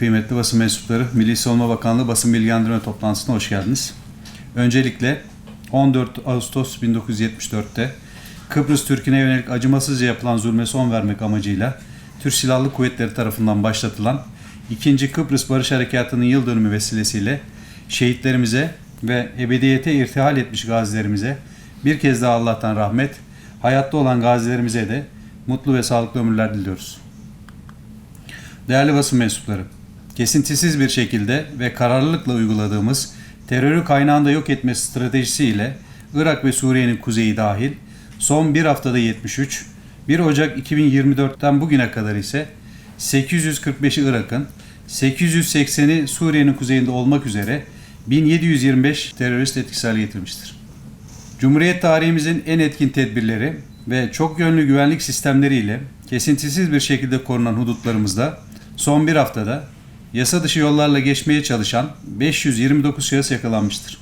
Kıymetli basın mensupları, Milli Savunma Bakanlığı basın bilgilendirme toplantısına hoş geldiniz. Öncelikle 14 Ağustos 1974'te Kıbrıs Türk'üne yönelik acımasızca yapılan zulme son vermek amacıyla Türk Silahlı Kuvvetleri tarafından başlatılan 2. Kıbrıs Barış Harekatı'nın yıl dönümü vesilesiyle şehitlerimize ve ebediyete irtihal etmiş gazilerimize bir kez daha Allah'tan rahmet, hayatta olan gazilerimize de mutlu ve sağlıklı ömürler diliyoruz. Değerli basın mensupları, kesintisiz bir şekilde ve kararlılıkla uyguladığımız terörü kaynağında yok etme stratejisiyle Irak ve Suriye'nin kuzeyi dahil son bir haftada 73, 1 Ocak 2024'ten bugüne kadar ise 845'i Irak'ın, 880'i Suriye'nin kuzeyinde olmak üzere 1725 terörist etkisiz hale getirmiştir. Cumhuriyet tarihimizin en etkin tedbirleri ve çok yönlü güvenlik sistemleriyle kesintisiz bir şekilde korunan hudutlarımızda son bir haftada yasa dışı yollarla geçmeye çalışan 529 şahıs yakalanmıştır.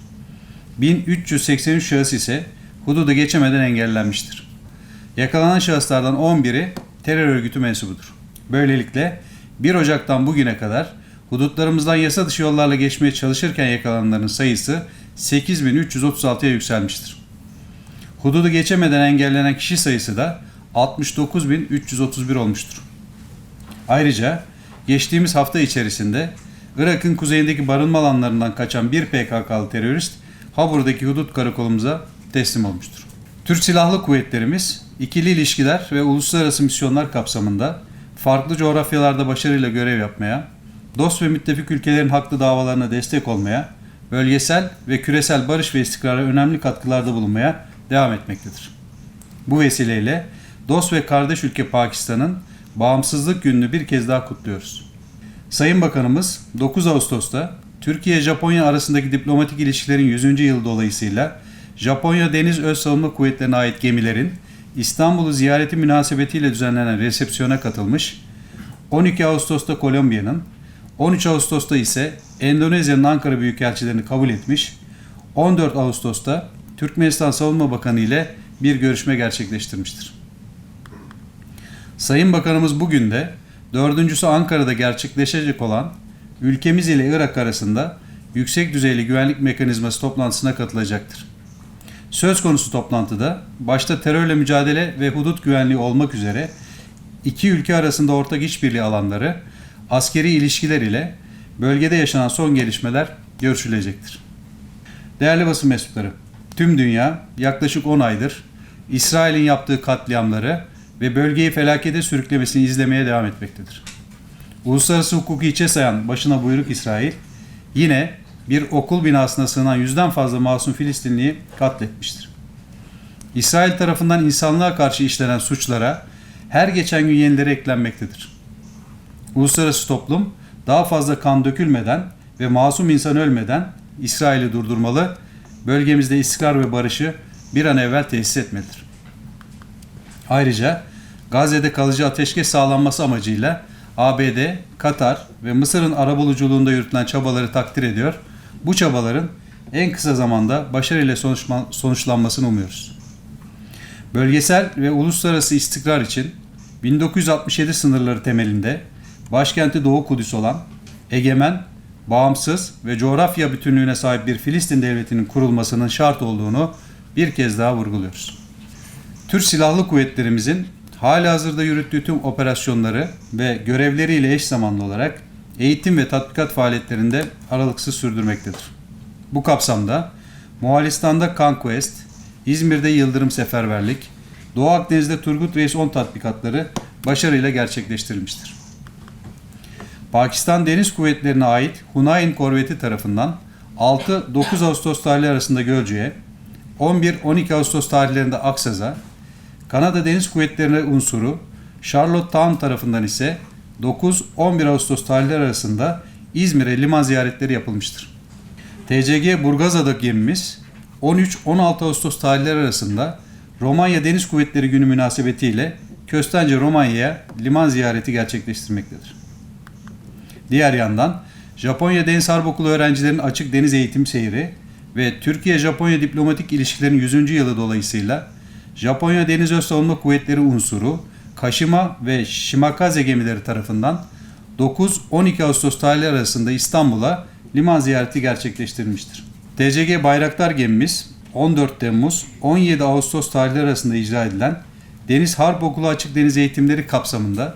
1383 şahıs ise hududu geçemeden engellenmiştir. Yakalanan şahıslardan 11'i terör örgütü mensubudur. Böylelikle 1 Ocak'tan bugüne kadar hudutlarımızdan yasa dışı yollarla geçmeye çalışırken yakalananların sayısı 8336'ya yükselmiştir. Hududu geçemeden engellenen kişi sayısı da 69.331 olmuştur. Ayrıca geçtiğimiz hafta içerisinde Irak'ın kuzeyindeki barınma alanlarından kaçan bir PKK'lı terörist Habur'daki hudut karakolumuza teslim olmuştur. Türk Silahlı Kuvvetlerimiz ikili ilişkiler ve uluslararası misyonlar kapsamında farklı coğrafyalarda başarıyla görev yapmaya, dost ve müttefik ülkelerin haklı davalarına destek olmaya, bölgesel ve küresel barış ve istikrara önemli katkılarda bulunmaya devam etmektedir. Bu vesileyle dost ve kardeş ülke Pakistan'ın bağımsızlık gününü bir kez daha kutluyoruz. Sayın Bakanımız 9 Ağustos'ta Türkiye-Japonya arasındaki diplomatik ilişkilerin 100. yılı dolayısıyla Japonya Deniz Öz Savunma Kuvvetleri'ne ait gemilerin İstanbul'u ziyareti münasebetiyle düzenlenen resepsiyona katılmış, 12 Ağustos'ta Kolombiya'nın, 13 Ağustos'ta ise Endonezya'nın Ankara Büyükelçilerini kabul etmiş, 14 Ağustos'ta Türkmenistan Savunma Bakanı ile bir görüşme gerçekleştirmiştir. Sayın Bakanımız bugün de dördüncüsü Ankara'da gerçekleşecek olan ülkemiz ile Irak arasında yüksek düzeyli güvenlik mekanizması toplantısına katılacaktır. Söz konusu toplantıda başta terörle mücadele ve hudut güvenliği olmak üzere iki ülke arasında ortak işbirliği alanları, askeri ilişkiler ile bölgede yaşanan son gelişmeler görüşülecektir. Değerli basın mensupları, tüm dünya yaklaşık 10 aydır İsrail'in yaptığı katliamları ve bölgeyi felakete sürüklemesini izlemeye devam etmektedir. Uluslararası hukuku içe sayan başına buyruk İsrail yine bir okul binasına sığınan yüzden fazla masum Filistinliyi katletmiştir. İsrail tarafından insanlığa karşı işlenen suçlara her geçen gün yenileri eklenmektedir. Uluslararası toplum daha fazla kan dökülmeden ve masum insan ölmeden İsrail'i durdurmalı, bölgemizde istikrar ve barışı bir an evvel tesis etmelidir. Ayrıca Gazze'de kalıcı ateşkes sağlanması amacıyla ABD, Katar ve Mısır'ın arabuluculuğunda yürütülen çabaları takdir ediyor. Bu çabaların en kısa zamanda başarıyla sonuçlanmasını umuyoruz. Bölgesel ve uluslararası istikrar için 1967 sınırları temelinde başkenti Doğu Kudüs olan egemen, bağımsız ve coğrafya bütünlüğüne sahip bir Filistin devletinin kurulmasının şart olduğunu bir kez daha vurguluyoruz. Türk Silahlı Kuvvetlerimizin hali hazırda yürüttüğü tüm operasyonları ve görevleriyle eş zamanlı olarak eğitim ve tatbikat faaliyetlerinde aralıksız sürdürmektedir. Bu kapsamda Moğolistan'da Conquest, İzmir'de Yıldırım Seferberlik, Doğu Akdeniz'de Turgut Reis 10 tatbikatları başarıyla gerçekleştirilmiştir. Pakistan Deniz Kuvvetleri'ne ait Hunayn korveti tarafından 6-9 Ağustos tarihleri arasında Gölcük'e, 11-12 Ağustos tarihlerinde Aksaz'a, Kanada Deniz Kuvvetleri'ne unsuru Charlottetown tarafından ise 9-11 Ağustos tarihleri arasında İzmir'e liman ziyaretleri yapılmıştır. TCG Burgazada'daki gemimiz 13-16 Ağustos tarihleri arasında Romanya Deniz Kuvvetleri Günü münasebetiyle Köstence Romanya'ya liman ziyareti gerçekleştirmektedir. Diğer yandan Japonya Deniz Harp Okulu öğrencilerinin açık deniz eğitim seyri ve Türkiye-Japonya diplomatik ilişkilerin 100. yılı dolayısıyla Japonya Deniz Öz Savunma Kuvvetleri unsuru Kaşima ve Shimakaze gemileri tarafından 9-12 Ağustos tarihleri arasında İstanbul'a liman ziyareti gerçekleştirmiştir. TCG Bayraktar gemimiz 14 Temmuz 17 Ağustos tarihleri arasında icra edilen Deniz Harp Okulu Açık Deniz Eğitimleri kapsamında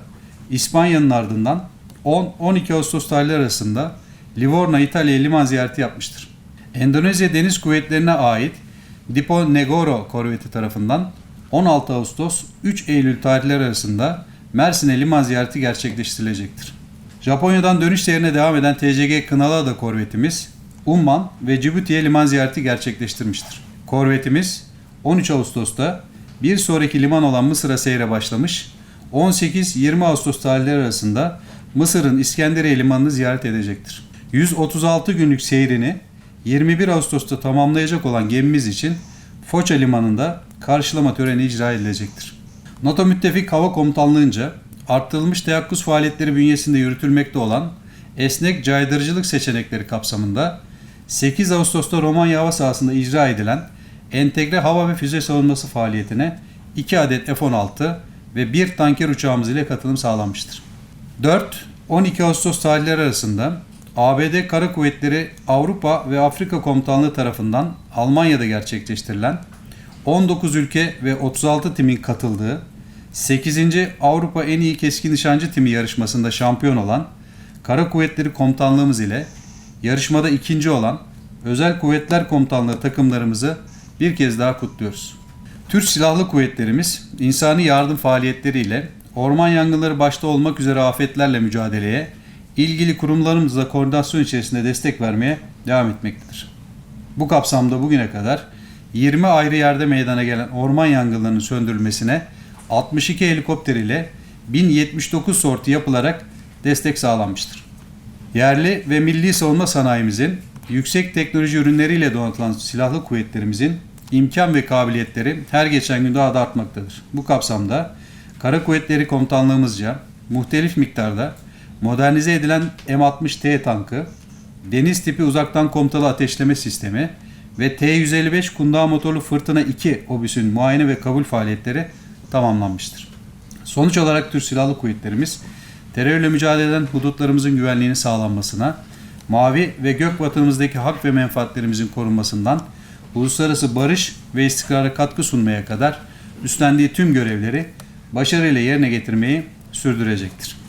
İspanya'nın ardından 10-12 Ağustos tarihleri arasında Livorno, İtalya liman ziyareti yapmıştır. Endonezya Deniz Kuvvetleri'ne ait Dipo Negoro korveti tarafından 16 Ağustos 3 Eylül tarihleri arasında Mersin'e liman ziyareti gerçekleştirilecektir. Japonya'dan dönüş seyrine devam eden TCG Kınalada korvetimiz Umman ve Cibuti'ye liman ziyareti gerçekleştirmiştir. Korvetimiz 13 Ağustos'ta bir sonraki liman olan Mısır'a seyre başlamış, 18-20 Ağustos tarihleri arasında Mısır'ın İskenderiye limanını ziyaret edecektir. 136 günlük seyrini 21 Ağustos'ta tamamlayacak olan gemimiz için Foça limanında karşılama töreni icra edilecektir. NATO Müttefik Hava Komutanlığı'nca arttırılmış teyakkuz faaliyetleri bünyesinde yürütülmekte olan esnek caydırıcılık seçenekleri kapsamında 8 Ağustos'ta Romanya hava sahasında icra edilen entegre hava ve füze savunması faaliyetine 2 adet F-16 ve 1 tanker uçağımız ile katılım sağlanmıştır. 4-12 Ağustos tarihleri arasında ABD Kara Kuvvetleri Avrupa ve Afrika Komutanlığı tarafından Almanya'da gerçekleştirilen 19 ülke ve 36 timin katıldığı 8. Avrupa En İyi Keskin Nişancı Timi yarışmasında şampiyon olan Kara Kuvvetleri Komutanlığımız ile yarışmada ikinci olan Özel Kuvvetler Komutanlığı takımlarımızı bir kez daha kutluyoruz. Türk Silahlı Kuvvetlerimiz insani yardım faaliyetleriyle orman yangınları başta olmak üzere afetlerle mücadeleye ilgili kurumlarımızla koordinasyon içerisinde destek vermeye devam etmektedir. Bu kapsamda bugüne kadar 20 ayrı yerde meydana gelen orman yangınlarının söndürülmesine 62 helikopter ile 1079 sorti yapılarak destek sağlanmıştır. Yerli ve milli savunma sanayimizin yüksek teknoloji ürünleriyle donatılan silahlı kuvvetlerimizin imkan ve kabiliyetleri her geçen gün daha da artmaktadır. Bu kapsamda Kara Kuvvetleri Komutanlığımızca muhtelif miktarda modernize edilen M60T tankı, deniz tipi uzaktan komutalı ateşleme sistemi ve T-155 kundağı motorlu Fırtına 2 obüsün muayene ve kabul faaliyetleri tamamlanmıştır. Sonuç olarak Türk Silahlı Kuvvetlerimiz terörle mücadele eden hudutlarımızın güvenliğini sağlanmasına, mavi ve gök vatanımızdaki hak ve menfaatlerimizin korunmasından uluslararası barış ve istikrara katkı sunmaya kadar üstlendiği tüm görevleri başarıyla yerine getirmeyi sürdürecektir.